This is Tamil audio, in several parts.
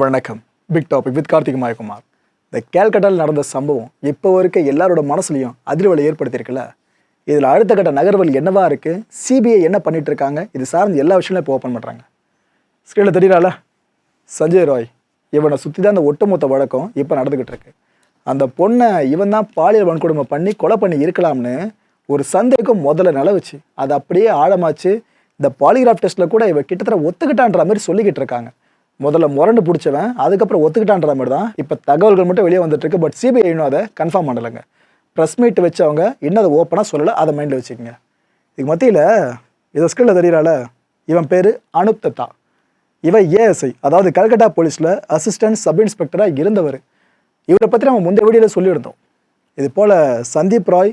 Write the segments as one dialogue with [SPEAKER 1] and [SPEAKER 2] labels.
[SPEAKER 1] வணக்கம். Big topic with Karthik Mayakumar. இந்த கேல்கட்டாவில் நடந்த சம்பவம் இப்போ வரைக்கும் எல்லாரோட மனசுலையும் அதிர்வலை ஏற்படுத்தியிருக்குல்ல? இதில் அடுத்த கட்ட நகர்வல் என்னவா இருக்கு? சிபிஐ என்ன பண்ணிட்டு இருக்காங்க? இது சார்ந்து எல்லா விஷயங்களும் இப்போ ஓப்பன் பண்ணுறாங்க ஸ்க்ரீனில் தெரியுறால சஞ்சய் ராய் இவனை சுற்றி தான் அந்த ஒட்டுமொத்த வழக்கம் இப்போ நடந்துக்கிட்டு இருக்கு. அந்த பொண்ணை இவன் தான் பாலியல் வன்கொடுமை பண்ணி கொலை பண்ணி இருக்கலாம்னு ஒரு சந்தேகம் முதல்ல நிலவுச்சு. அது அப்படியே ஆழமாச்சு. இந்த பாலிகிராஃப் டெஸ்ட்டில் கூட இவன் கிட்டத்தட்ட ஒத்துக்கிட்டான்ற மாதிரி சொல்லிக்கிட்டு இருக்காங்க. முதல்ல முரண்டு பிடிச்சவன் அதுக்கப்புறம் ஒத்துக்கிட்டான்ற மாதிரி தான் இப்போ தகவல்கள் மட்டும் வெளியே வந்துட்டு இருக்கு. பட் சிபிஐ இன்னும் அதை கன்ஃபார்ம் பண்ணலைங்க. ப்ரெஸ் மீட் வச்சவங்க இன்னும் அதை ஓப்பனாக சொல்லலை. அதை மைண்டில் வச்சுக்கோங்க. இதுக்கு மத்தியில் இதை ஸ்கில்ல தெரியறால இவன் பேர் அனுப் தத்தா இவன் ஏஎஸ்ஐ அதாவது கல்கட்டா போலீஸில் அசிஸ்டன்ட் சப் இன்ஸ்பெக்டராக இருந்தவர். இவரை பற்றி நம்ம முந்தைய வீடியோவில் சொல்லியிருந்தோம். இது போல் சந்தீப் ராய்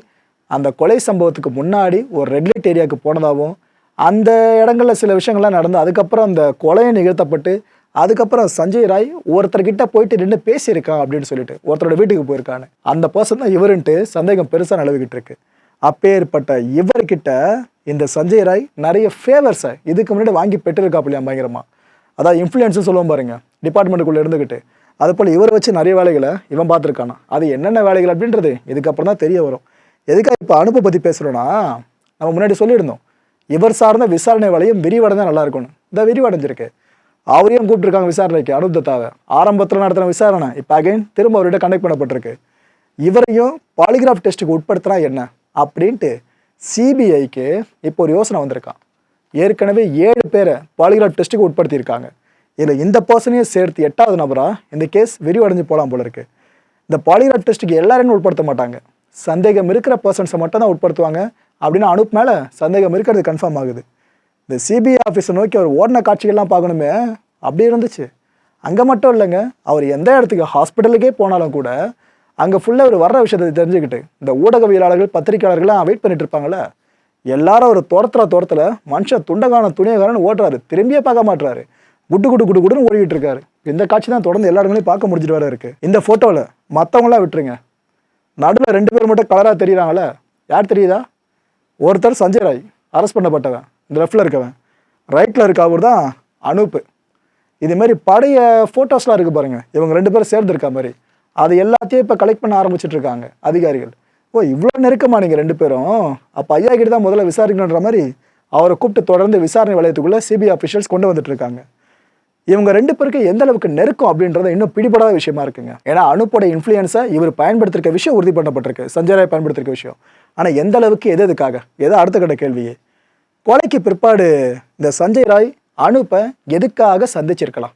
[SPEAKER 1] அந்த கொலை சம்பவத்துக்கு முன்னாடி ஒரு ரெட் ஏரியாவுக்கு போனதாகவும் அந்த இடங்களில் சில விஷயங்கள்லாம் நடந்து அதுக்கப்புறம் அந்த கொலையை நிகழ்த்தப்பட்டு அதுக்கப்புறம் சஞ்சய் ராய் ஒருத்தர்கிட்ட போயிட்டு நின்று பேசியிருக்கான் அப்படின்னு சொல்லிட்டு ஒருத்தரோட வீட்டுக்கு போயிருக்கான்னு. அந்த பர்சன் தான் இவருன்ட்டு சந்தேகம் பெருசாக நிலவிக்கிட்டு இருக்கு. அப்பேற்பட்ட இவர்கிட்ட இந்த சஞ்சய் ராய் நிறைய ஃபேவர்ஸை இதுக்கு முன்னாடி வாங்கி பெற்றிருக்காப்புலையா பயங்கரமா. அதாவது இன்ஃப்ளூயன்ஸ்னு சொல்லுவோம் பாருங்க டிபார்ட்மெண்ட்டுக்குள்ளே இருந்துக்கிட்டு அது போல் இவரை வச்சு நிறைய வேலைகளை இவன் பார்த்துருக்கானா? அது என்னென்ன வேலைகள் அப்படின்றது இதுக்கப்புறம் தான் தெரிய வரும். எதுக்காக இப்போ அனுப்பை பற்றி பேசுகிறோன்னா நம்ம முன்னாடி சொல்லியிருந்தோம் இவர் சார்ந்த விசாரணை வேலையும் விரிவடைந்தால் நல்லா இருக்கணும் இந்த விரிவடைஞ்சிருக்கு. அவரையும் கூப்பிட்டுருக்காங்க விசாரணைக்கு அனுப் தத்தாவை ஆரம்பத்தில் நடத்தின விசாரணை இப்போ அகைன் திரும்ப அவர்கிட்ட கண்டக்ட் பண்ணப்பட்டிருக்கு. இவரையும் பாலிகிராஃப் டெஸ்ட்டுக்கு உட்படுத்தினா என்ன? அப்படின்ட்டு சிபிஐக்கு இப்போ ஒரு யோசனை வந்திருக்கான். ஏற்கனவே ஏழு பேரை பாலிகிராஃப் டெஸ்ட்டுக்கு உட்படுத்தியிருக்காங்க. இதில் இந்த பர்சனையும் சேர்த்து எட்டாவது நபராக இந்த கேஸ் விரிவடைஞ்சு போகலாம் போல இருக்கு. இந்த பாலிகிராஃப் டெஸ்ட்டுக்கு எல்லாரையும் உட்படுத்த மாட்டாங்க. சந்தேகம் இருக்கிற பர்சன்ஸை மட்டும் தான் உட்படுத்துவாங்க. அப்படின்னு அனுப் மேலே சந்தேகம் இருக்கிறது கன்ஃபார்ம் ஆகுது. இந்த சிபிஐ ஆஃபீஸை நோக்கி அவர் ஓடின காட்சிகள்லாம் பார்க்கணுமே. அப்படி இருந்துச்சு. அங்கே மட்டும் இல்லைங்க அவர் எந்த இடத்துக்கு ஹாஸ்பிட்டலுக்கே போனாலும் கூட அங்கே ஃபுல்லாக அவர் வர்ற விஷயத்தை தெரிஞ்சுக்கிட்டு இந்த ஊடகவியலாளர்கள் பத்திரிகையாளர்கள்லாம் வெயிட் பண்ணிட்டு இருப்பாங்களே எல்லாரும் ஒரு துரத்துற துரத்துல மனுஷன் துண்டகான துணியகாரன் ஓட்டுறாரு திரும்பியே பார்க்க மாட்டுறாரு குட்டு குட்டு குட்டு குட்டுன்னு ஓடிக்கிட்டு இருக்காரு. இந்த காட்சி தான் தொடர்ந்து எல்லா இடங்களையும் பார்க்க முடிஞ்சிட்டு வர இருக்கு. இந்த ஃபோட்டோவில் மற்றவங்களாம் விட்டுருங்க. நடுவில் ரெண்டு பேர் மட்டும் கலராக தெரியுறாங்களே யார் தெரியுதா? ஒருத்தர் சஞ்சய் ராய் அரெஸ்ட் பண்ணப்பட்டவன். லெஃப்டில் இருக்கவன். ரைட்டில் இருக்க அவர் தான் அனூப். இது மாதிரி பழைய ஃபோட்டோஸ்லாம் இருக்குது பாருங்கள் இவங்க ரெண்டு பேரும் சேர்ந்துருக்கா மாதிரி. அது எல்லாத்தையும் இப்போ கலெக்ட் பண்ண ஆரம்பிச்சிட்டு இருக்காங்க அதிகாரிகள். ஓ இவ்வளோ நெருக்கமா நீங்கள் ரெண்டு பேரும்? அப்போ ஐயா கிட்ட தான் முதல்ல விசாரிக்கணுன்ற மாதிரி அவரை கூப்பிட்டு தொடர்ந்து விசாரணை வளையத்துக்குள்ளே சிபிஐ அஃபிஷியல்ஸ் கொண்டு வந்துட்டுருக்காங்க இவங்க ரெண்டு பேருக்கு எந்த அளவுக்கு நெருக்கம் அப்படின்றது இன்னும் பிடிபடாத விஷயமா இருக்குங்க. ஏன்னா அனுப்போட இன்ஃப்ளூயன்ஸை இவர் பயன்படுத்திருக்க விஷயம் உறுதி பண்ணப்பட்டிருக்கு சஞ்சய் ராய் பயன்படுத்திருக்க விஷயம். ஆனால் எந்த அளவுக்கு எது எதுக்காக? எது அடுத்த கட்ட கேள்வியே? கொலைக்கு பிற்பாடு இந்த சஞ்சய் ராய் அனுப்பை எதுக்காக சந்திச்சிருக்கலாம்?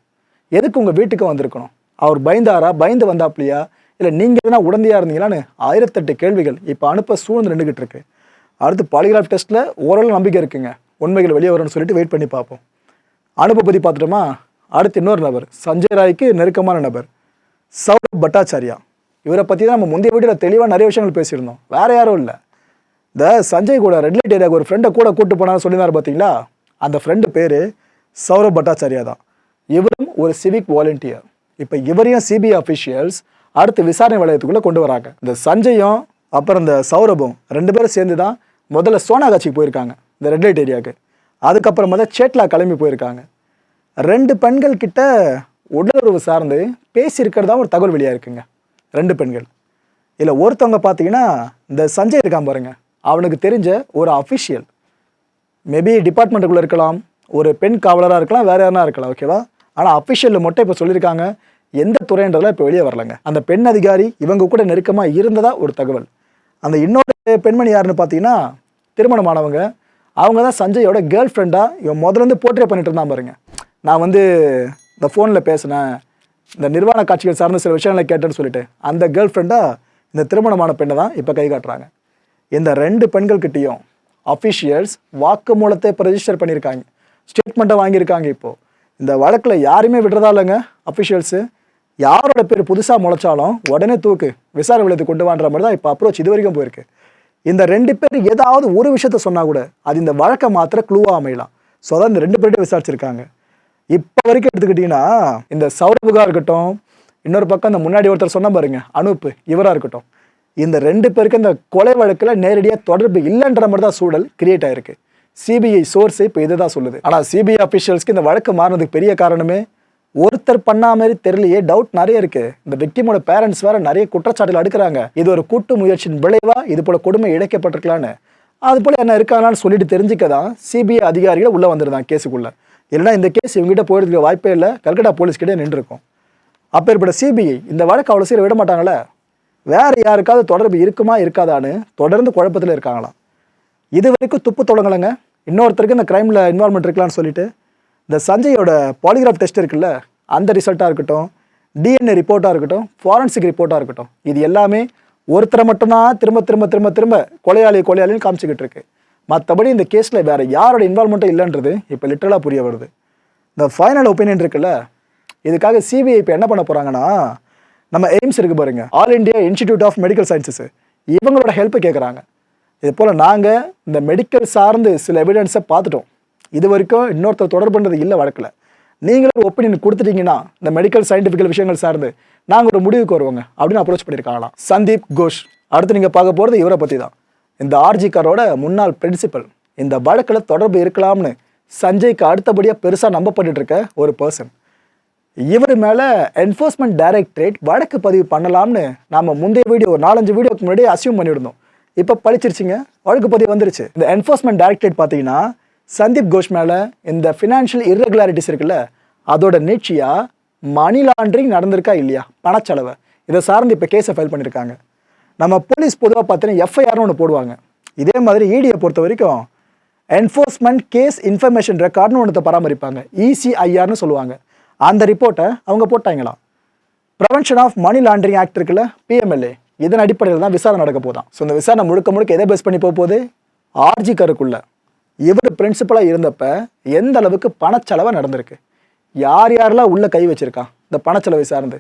[SPEAKER 1] எதுக்கு உங்கள் வீட்டுக்கு வந்திருக்கணும்? அவர் பயந்தாரா? பயந்து வந்தாப்லையா? இல்லை நீங்கள் எதனா உடந்தையா இருந்தீங்களான்னு ஆயிரத்தெட்டு கேள்விகள் இப்போ அனுப்ப சூழ்ந்து நின்றுக்கிட்டு இருக்கு. அடுத்து பாலிகிராஃப் டெஸ்ட்டில் ஓரளவு நம்பிக்கை இருக்குங்க. உண்மைகள் வெளியே வரும்னு சொல்லிட்டு வெயிட் பண்ணி பார்ப்போம். அனுப்பை பற்றி பார்த்துட்டோமா? அடுத்து இன்னொரு நபர் சஞ்சய் ராய்க்கு நெருக்கமான நபர் சௌரப் பட்டாச்சாரியா. இவரை பற்றி தான் நம்ம முந்தைய வீட்டில் தெளிவாக நிறைய விஷயங்கள் பேசியிருந்தோம். வேறு யாரும் இல்லை. இந்த சஞ்சய் கூட ரெட் லைட் ஏரியாவுக்கு ஒரு ஃப்ரெண்டை கூட கூட்டு போனான்னு சொல்லியிருந்தார் பார்த்தீங்களா அந்த ஃப்ரெண்டு பேர் சௌரவ் பட்டாச்சாரியா தான். இவரும் ஒரு சிவிக் வாலண்டியர் இப்போ இவரையும் சிபிஐ அஃபிஷியல்ஸ் அடுத்து விசாரணை வளையத்துக்குள்ளே கொண்டு வராங்க. இந்த சஞ்சயும் அப்புறம் இந்த சௌரபும் ரெண்டு பேரும் சேர்ந்து தான் முதல்ல சோனாகாட்சிக்கு போயிருக்காங்க இந்த ரெட் லைட் ஏரியாவுக்கு அதுக்கப்புறமா தான் சேட்லா கிளம்பி போயிருக்காங்க. ரெண்டு பெண்கள் கிட்ட உடலுறவு சார்ந்து பேசியிருக்கிறதா ஒரு தகவல் வெளியாக இருக்குங்க ரெண்டு பெண்கள். இதில் ஒருத்தவங்க பார்த்தீங்கன்னா இந்த சஞ்சய் இருக்கான் பாருங்கள் அவனுக்கு தெரிஞ்ச ஒரு அஃபிஷியல் மேபி டிபார்ட்மெண்ட்டுக்குள்ளே இருக்கலாம் ஒரு பெண் காவலராக இருக்கலாம் வேறு யாரா இருக்கலாம் ஓகேவா ஆனால் அஃபிஷியலில் மட்டும் இப்போ சொல்லியிருக்காங்க எந்த துறைன்றதெல்லாம் இப்போ வெளியே வரலங்க. அந்த பெண் அதிகாரி இவங்க கூட நெருக்கமாக இருந்ததா ஒரு தகவல். அந்த இன்னொரு பெண்மணி யாருன்னு பார்த்தீங்கன்னா திருமணமானவங்க. அவங்க தான் சஞ்சயோட கேர்ள் ஃப்ரெண்டாக இவன் முதல்ல இருந்து போர்ட்ரே பண்ணிட்டு இருந்தான் பாருங்க. நான் வந்து இந்த ஃபோனில் பேசினேன். இந்த நிர்வாண காட்சிகள் சார்ந்த சில விஷயங்களை கேட்டேன்னு சொல்லிட்டு அந்த கேர்ள் ஃப்ரெண்டாக இந்த திருமணமான பெண்ணை தான் இப்போ கை காட்டுறாங்க. இந்த ரெண்டு பெண்கள்கிட்டையும் அஃபிஷியல்ஸ் வாக்குமூலத்தை இப்போ ரெஜிஸ்டர் பண்ணியிருக்காங்க. ஸ்டேட்மெண்ட்டை வாங்கியிருக்காங்க இப்போது இந்த வழக்கில் யாருமே விடுறதா இல்லைங்க அஃபிஷியல்ஸு யாரோட பேர் புதுசாக முளைச்சாலும் உடனே தூக்கு விசாரணை விளையத்து கொண்டு வான்ற மாதிரி தான் இப்போ அப்ரோச் இது வரைக்கும் போயிருக்கு. இந்த ரெண்டு பேர் ஏதாவது ஒரு விஷயத்த சொன்னால் கூட அது இந்த வழக்கை மாத்திர க்ளூவாக அமையலாம். ஸோ அதான் இந்த ரெண்டு பேர்கிட்ட விசாரிச்சிருக்காங்க. இப்போ வரைக்கும் எடுத்துக்கிட்டிங்கன்னா இந்த சௌரபுகா இருக்கட்டும் இன்னொரு பக்கம் இந்த முன்னாடி ஒருத்தர் சொன்ன பாருங்க அனுப்பு இவராக இருக்கட்டும். இந்த ரெண்டு பேருக்கு இந்த கொலை வழக்கில் நேரடியாக தொடர்பு இல்லைன்ற மாதிரி தான் சூழல் கிரியேட் ஆயிருக்கு. சிபிஐ சோர்ஸ் இப்போ இதை தான் சொல்லுது ஆனால் சிபிஐ அஃபிஷியல்ஸ்க்கு இந்த வழக்கு மாறினதுக்கு பெரிய காரணமே ஒருத்தர் பண்ணா மாதிரி தெரியலையே டவுட் நிறைய இருக்கு. இந்த விக்டிமோட பேரண்ட்ஸ் வேற நிறைய குற்றச்சாட்டுகள் அடுக்கிறாங்க. இது ஒரு கூட்டு முயற்சியின் விளைவா இது போல கொடுமை இழைக்கப்பட்டிருக்கலான்னு. அது போல என்ன இருக்காங்களான்னு சொல்லிட்டு தெரிஞ்சுக்க தான் சிபிஐ அதிகாரிகள் உள்ள வந்திருந்தாங்க கேஸுக்குள்ள. இல்லைன்னா இந்த கேஸ் இவங்ககிட்ட போயிடுறதுக்கு வாய்ப்பே இல்லை. கல்கட்டா போலீஸ் கிட்டே நின்றுருக்கும். அப்பேற்பட்ட சிபிஐ இந்த வழக்கு அவ்வளோ சீக்கிரம் விட மாட்டாங்களே வேறு யாருக்காவது தொடர்பு இருக்குமா இருக்காதான்னு தொடர்ந்து குழப்பத்தில் இருக்காங்களாம். இது வரைக்கும் துப்பு தொடங்கலைங்க இன்னொருத்தருக்கு இந்த க்ரைமில் இன்வால்மெண்ட் இருக்கலாம்னு சொல்லிட்டு இந்த சஞ்சயோட பாலிகிராஃப் டெஸ்ட் இருக்குல்ல அந்த ரிசல்ட்டாக இருக்கட்டும் டிஎன்ஏ ரிப்போர்ட்டாக இருக்கட்டும் ஃபாரன்சிக் ரிப்போர்ட்டாக இருக்கட்டும் இது எல்லாமே ஒருத்தரை மட்டும்தான் திரும்ப திரும்ப திரும்ப திரும்ப கொலையாளி கொலையாளின்னு காமிச்சிக்கிட்டு இருக்கு. மற்றபடி இந்த கேஸில் வேறு யாரோட இன்வால்மெண்ட்டும் இல்லைன்றது இப்போ லிட்டரலாக புரிய வருது. இந்த ஃபைனல் ஒப்பீனியன் இருக்குல்ல இதுக்காக சிபிஐ இப்போ என்ன பண்ண போகிறாங்கன்னா நம்ம எய்ம்ஸ் இருக்கு பாருங்க. All India Institute of Medical Sciences இவங்களோட ஹெல்ப் கேட்குறாங்க இது போல் நாங்கள் இந்த மெடிக்கல் சார்ந்து சில எவிடன்ஸை பார்த்துட்டோம். இது வரைக்கும் இன்னொருத்தர் தொடர்பு பண்ணுறது இல்லை வழக்கில். நீங்களும் ஒரு ஒப்பீனியன் கொடுத்துட்டீங்கன்னா இந்த மெடிக்கல் சயின்டிஃபிக்கல் விஷயங்கள் சார்ந்து நாங்கள் ஒரு முடிவுக்கு வருவோங்க. அப்படின்னு அப்ரோச் பண்ணியிருக்காங்களாம் சந்தீப் கோஷ். அடுத்து நீங்கள் பார்க்க போகிறது இவரை பற்றி தான் இந்த ஆர்ஜிக்காரோட முன்னாள் பிரின்சிபல் இந்த வழக்கில் தொடர்பு இருக்கலாம்னு சஞ்சய்க்கு அடுத்தபடியாக பெருசாக நம்பப்பட்டுருக்க இருக்க ஒரு பர்சன் இவர் மேலே என்ஃபோர்ஸ்மெண்ட் டைரக்டரேட் வழக்கு பதிவு பண்ணலாம்னு நாம் முந்தைய வீடியோ ஒரு நாலஞ்சு வீடியோக்கு முன்னாடி அசியூம் பண்ணியிருந்தோம். இப்போ படிச்சிருச்சிங்க வழக்கு பதிவு வந்துருச்சு. இந்த என்ஃபோர்ஸ்மெண்ட் டைரக்டரேட் பார்த்தீங்கன்னா சந்தீப் கோஷ் மேலே இந்த ஃபினான்ஷியல் இர்ரெகுலாரிட்டிஸ் இருக்குல்ல அதோட நீட்சியாக மணி லாண்ட்ரிங் நடந்திருக்கா இல்லையா? பணச்செலவை. இதை சார்ந்து இப்போ கேஸை ஃபைல் பண்ணியிருக்காங்க நம்ம போலீஸ் பொதுவாக பார்த்தீங்கன்னா எஃப்ஐஆர்னு ஒன்று போடுவாங்க. இதே மாதிரி இடியை பொறுத்த வரைக்கும் என்ஃபோர்ஸ்மெண்ட் கேஸ் இன்ஃபர்மேஷன் ரெக்கார்ட்னு ஒன்றத்தை பராமரிப்பாங்க. இசிஐஆர்னு சொல்லுவாங்க. அந்த ரிப்போர்ட்டை அவங்க போட்டாங்களாம். Prevention of money laundering act இருக்குல்ல பிஎம்எல்ஏ இதன் அடிப்படையில் தான் விசாரணை நடக்க போதான் ஸோ இந்த விசாரணை முழுக்க முழுக்க எதை பேஸ் பண்ணி போக போகுது? ஆர்ஜி கருக்குள்ள. இவர் பிரின்சிபலாக இருந்தப்ப எந்த அளவுக்கு பணச்செலவை நடந்திருக்கு? யார் யாரெல்லாம் உள்ளே கை வச்சிருக்கா? இந்த பணச்செலவை சார்ந்து.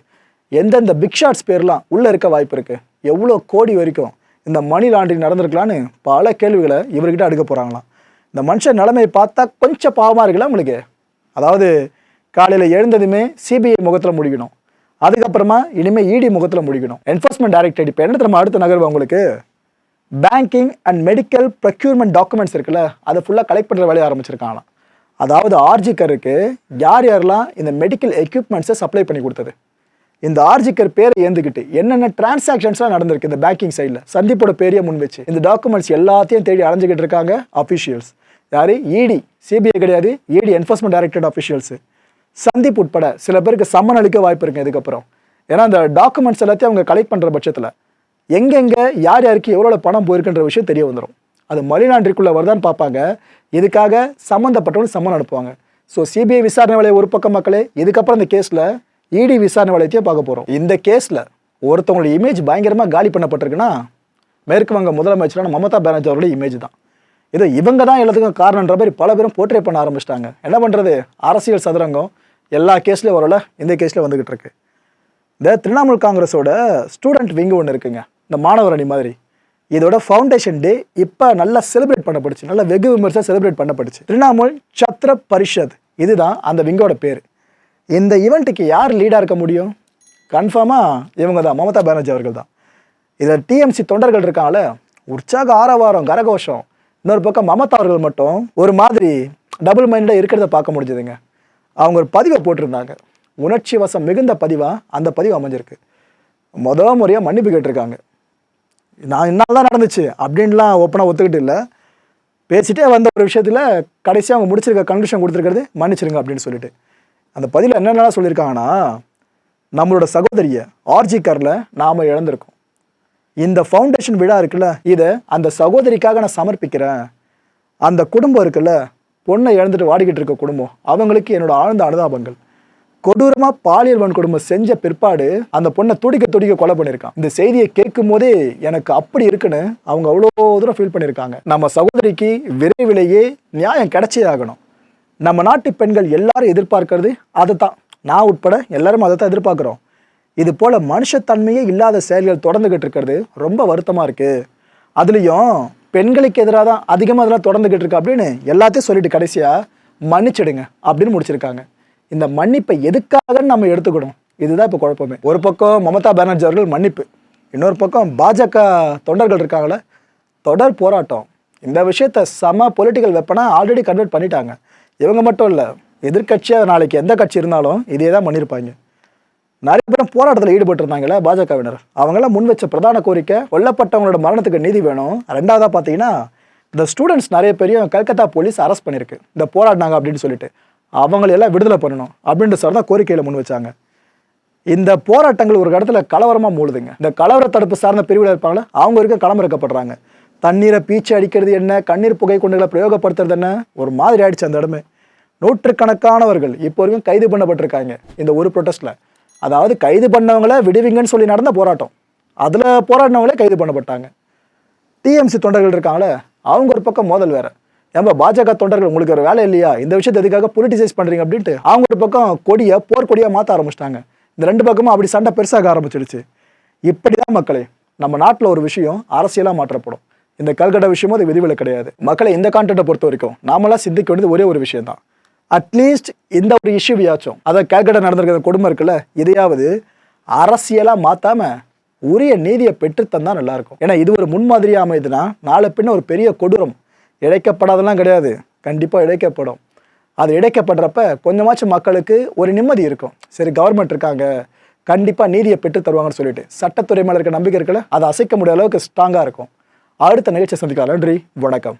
[SPEAKER 1] எந்தெந்த பிக் ஷாட்ஸ் பேர்லாம் உள்ளே இருக்க வாய்ப்பு இருக்குது எவ்வளோ கோடி வரைக்கும் இந்த மணி லாண்டரிங் நடந்திருக்கலான்னு பல கேள்விகளை இவர்கிட்ட அடுக்க போகிறாங்களாம் இந்த மனுஷன் நிலைமையை பார்த்தா கொஞ்சம் பாவமாக இருக்குல்ல உங்களுக்கு. அதாவது காலையில் எழுந்ததுமே சிபிஐ முகத்தில் முடிக்கணும். அதுக்கப்புறமா இனிமேல் இடி முகத்தில் முடிக்கணும். என்ஃபோர்ஸ்மெண்ட் டைரக்டரேட் இப்போ என்ன நம்ம அடுத்த நகர்வு உங்களுக்கு? Banking and medical procurement documents இருக்குல்ல அதை ஃபுல்லாக கலெக்ட் பண்ணுற வேலையை ஆரம்பிச்சிருக்காங்களாம். அதாவது ஆர்ஜிக்கருக்கு யார் யாரெல்லாம் இந்த மெடிக்கல் எக்யூப்மெண்ட்ஸை சப்ளை பண்ணி கொடுத்தது? இந்த ஆர்ஜிக்கர் பேரை ஏந்துக்கிட்டு என்னென்ன டிரான்சாக்ஷன்ஸ்லாம் நடந்திருக்கு இந்த பேங்கிங் சைடில் சந்தீப்போட பேரையே முன் வச்சு. இந்த டாக்குமெண்ட்ஸ் எல்லாத்தையும் தேடி அலைஞ்சிக்கிட்டு இருக்காங்க அஃபிஷியல்ஸ் யார்? இடி சிபிஐ கிடையாது. இடி என்ஃபோர்ஸ்மெண்ட் டைரக்டரேட் அஃபிஷியல்ஸு சந்தீப் உட்பட சில பேருக்கு சம்மன் அளிக்க வாய்ப்பு இருக்கு இதுக்கப்புறம். ஏன்னா அந்த டாக்குமெண்ட்ஸ் எல்லாத்தையும் அவங்க கலெக்ட் பண்ணுற பட்சத்தில் எங்கெங்கே யார் யாருக்கு எவ்வளோ பணம் போயிருக்குன்ற விஷயம் தெரிய வந்துடும் அது மணிலாண்டரிக்குள்ளே வருதான்னு பார்ப்பாங்க. இதுக்காக சம்மந்தப்பட்டவங்க சம்மன் அனுப்புவாங்க. ஸோ சிபிஐ விசாரணை வேலையை ஒரு பக்கம் மக்களே இதுக்கப்புறம் இந்த கேஸில் இடி விசாரணை வளையத்தையும் பார்க்க போகிறோம் இந்த கேஸில் ஒருத்தவங்களோட இமேஜ் பயங்கரமாக காலி பண்ணப்பட்டிருக்குன்னா மேற்கு வங்க முதலமைச்சரான மமதா பானர்ஜி அவருடைய இமேஜ் தான். இது இவங்க தான் எல்லாத்துக்கும் காரணன்ற மாதிரி பல பேரும் போர்ட்ரே பண்ண ஆரம்பிச்சிட்டாங்க. என்ன பண்ணுறது அரசியல் சதுரங்கம் எல்லா கேஸ்லேயும் வரல இந்த கேஸில் வந்துக்கிட்டு இருக்கு. இந்த திரிணாமுல் காங்கிரஸோட ஸ்டூடெண்ட் விங்கு ஒன்று இருக்குங்க. இந்த மாணவர் அணி மாதிரி. இதோட ஃபவுண்டேஷன் டே இப்போ நல்லா செலிப்ரேட் பண்ணப்படுச்சு நல்லா வெகு விமர்சனம் செலிப்ரேட் பண்ணப்படுச்சு திரிணாமுல் சத்ர பரிஷத் இதுதான் அந்த விங்கோட பேர். இந்த ஈவெண்ட்டுக்கு யார் லீடாக இருக்க முடியும்? கன்ஃபார்மாக இவங்க தான். மமதா பானர்ஜி அவர்கள் தான். இதில் டிஎம்சி தொண்டர்கள் இருக்காங்களே உற்சாக ஆரவாரம் கரகோஷம். இன்னொரு பக்கம் மமதா அவர்கள் மட்டும் ஒரு மாதிரி டபுள் மைண்டாக இருக்கிறத பார்க்க முடிஞ்சதுங்க. அவங்க ஒரு பதிவை போட்டிருந்தாங்க. உணர்ச்சி வசம் மிகுந்த பதிவாக அந்த பதிவு அமைஞ்சிருக்கு. முத முறையாக மன்னிப்பு கேட்டிருக்காங்க. நான் என்னால் தான் நடந்துச்சு அப்படின்லாம் ஓப்பனாக ஒத்துக்கிட்டு இல்லை. பேசிட்டே வந்த ஒரு விஷயத்தில் கடைசியாக அவங்க முடிச்சிருக்க கன்க்ளூஷன் கொடுத்துருக்கிறது மன்னிச்சிருங்க அப்படின்னு சொல்லிட்டு. அந்த பதிவில் என்னென்னலாம் சொல்லியிருக்காங்கன்னா நம்மளோட சகோதரியை ஆர்ஜி காரில் நாம் இழந்திருக்கோம். இந்த ஃபவுண்டேஷன் விழா இருக்குல்ல இதை அந்த சகோதரிக்காக நான் சமர்ப்பிக்கிறேன். அந்த குடும்பம் இருக்குல்ல பொண்ணை இழந்துட்டு வாடிக்கிட்டு இருக்க குடும்பம் அவங்களுக்கு என்னோட ஆழ்ந்த அனுதாபங்கள். கொடூரமாக பாலியல் வன்கொடுமை செஞ்ச பிற்பாடு அந்த பொண்ணை துடிக்க துடிக்க கொலை பண்ணியிருக்கான். இந்த செய்தியை கேட்கும் போதே எனக்கு அப்படி இருக்குன்னு அவங்க அவ்வளோ தூரம் ஃபீல் பண்ணியிருக்காங்க. நம்ம சகோதரிக்கு விரைவிலேயே நியாயம் கிடைச்சே ஆகணும். நம்ம நாட்டு பெண்கள் எல்லாரும் எதிர்பார்க்கறது அதை தான் நான் உட்பட எல்லாரும் அதை தான் எதிர்பார்க்குறோம். இது போல் மனுஷத்தன்மையே இல்லாத செயல்கள் தொடர்ந்துகிட்டு இருக்கிறது ரொம்ப வருத்தமாக இருக்குது அதுலேயும் பெண்களுக்கு எதிராக தான் அதிகமாக அதெல்லாம் தொடர்ந்துகிட்டு இருக்கு அப்படின்னு எல்லாத்தையும் சொல்லிட்டு கடைசியாக மன்னிச்சிடுங்க அப்படின்னு முடிச்சிருக்காங்க. இந்த மன்னிப்பை எதுக்காகன்னு நம்ம எடுத்துக்கணும் இதுதான் இப்போ குழப்பமே. ஒரு பக்கம் மமதா பானர்ஜி அவர்கள் மன்னிப்பு இன்னொரு பக்கம் பாஜக தொண்டர்கள் இருக்காங்களே தொடர் போராட்டம். இந்த விஷயத்த சம பொலிட்டிக்கல் வெப்பனாக ஆல்ரெடி கன்வெர்ட் பண்ணிட்டாங்க. இவங்க மட்டும் இல்லை எதிர்க்கட்சியாக நாளைக்கு எந்த கட்சி இருந்தாலும் இதே தான் பண்ணியிருப்பாங்க நிறைய பேர் போராட்டத்தில் ஈடுபட்டிருந்தாங்களே பாஜகவினர். அவங்களாம் முன் வச்ச பிரதான கோரிக்கை கொல்லப்பட்டவங்களோட மரணத்துக்கு நீதி வேணும். ரெண்டாவதாக பார்த்தீங்கன்னா இந்த ஸ்டூடெண்ட்ஸ் நிறைய பேரையும் கல்கத்தா போலீஸ் அரெஸ்ட் பண்ணியிருக்கு. இந்த போராடினாங்க அப்படின்னு சொல்லிட்டு. அவங்களையெல்லாம் விடுதலை பண்ணணும் அப்படின்ற சார் தான் கோரிக்கையில் முன் வச்சாங்க. இந்த போராட்டங்கள் ஒரு இடத்துல கலவரமாக மூழுதுங்க இந்த கலவர தடுப்பு சார்ந்த பிரிவில் இருப்பாங்களே அவங்க வரைக்கும் களமிறக்கப்படுறாங்க தண்ணீரை பீச்சு அடிக்கிறது என்ன கண்ணீர் புகை குண்டுகளை பிரயோகப்படுத்துறது என்ன ஒரு மாதிரி ஆயிடுச்சு அந்த இடமே. நூற்றுக்கணக்கானவர்கள் இப்போ வரைக்கும் கைது பண்ணப்பட்டிருக்காங்க இந்த ஒரு ப்ரொட்டஸ்ட்டில் அதாவது கைது பண்ணவங்கள விடுவிங்கன்னு சொல்லி நடந்த போராட்டம். அதில் போராடினவங்களே கைது பண்ணப்பட்டாங்க. டிஎம்சி தொண்டர்கள் இருக்காங்களே அவங்க ஒரு பக்கம் மோதல் வேறு. ஏன்பா பாஜக தொண்டர்கள் உங்களுக்கு ஒரு வேலை இல்லையா? இந்த விஷயத்தை எதுக்காக பொலிட்டிசைஸ் பண்ணுறீங்க அப்படின்ட்டு அவங்க ஒரு பக்கம் கொடியை போர்க்கொடியாக மாற்ற ஆரம்பிச்சிட்டாங்க. இந்த ரெண்டு பக்கமும் அப்படி சண்டை பெருசாக ஆரம்பிச்சிடுச்சு இப்படி தான் மக்களே நம்ம நாட்டில் ஒரு விஷயம் அரசியலாக மாற்றப்படும். இந்த கல்கட்டை விஷயமும் அது விதிவிலை கிடையாது. மக்களை இந்த கான்டென்ட்டை பொறுத்த வரைக்கும் நாமளாக சிந்திக்க வேண்டியது ஒரே ஒரு விஷயம் தான் அட்லீஸ்ட் இந்த ஒரு இஷ்யூவியாச்சும் அதை கல்கட்டை நடந்திருக்கிற கொடுமை இருக்குல்ல இதையாவது அரசியலாக மாற்றாம உரிய நீதியை பெற்றுத்தந்தா நல்லா இருக்கும் ஏன்னா இது ஒரு முன்மாதிரியாக அமைதுன்னா நாளை பின்ன ஒரு பெரிய கொடூரம். இழைக்கப்படாதெல்லாம் கிடையாது. கண்டிப்பாக இழைக்கப்படும். அது இழைக்கப்படுறப்ப கொஞ்சமாச்சும் மக்களுக்கு ஒரு நிம்மதி இருக்கும். சரி கவர்மெண்ட் இருக்காங்க. கண்டிப்பாக நீதியை பெற்று தருவாங்கன்னு சொல்லிட்டு. சட்டத்துறை மேலே இருக்க நம்பிக்கை இருக்குல்ல அதை அசைக்க முடியாத அளவுக்கு ஸ்ட்ராங்காக இருக்கும். அடுத்த நிகழ்ச்சியை சந்திக்கலாம். நன்றி. வணக்கம்.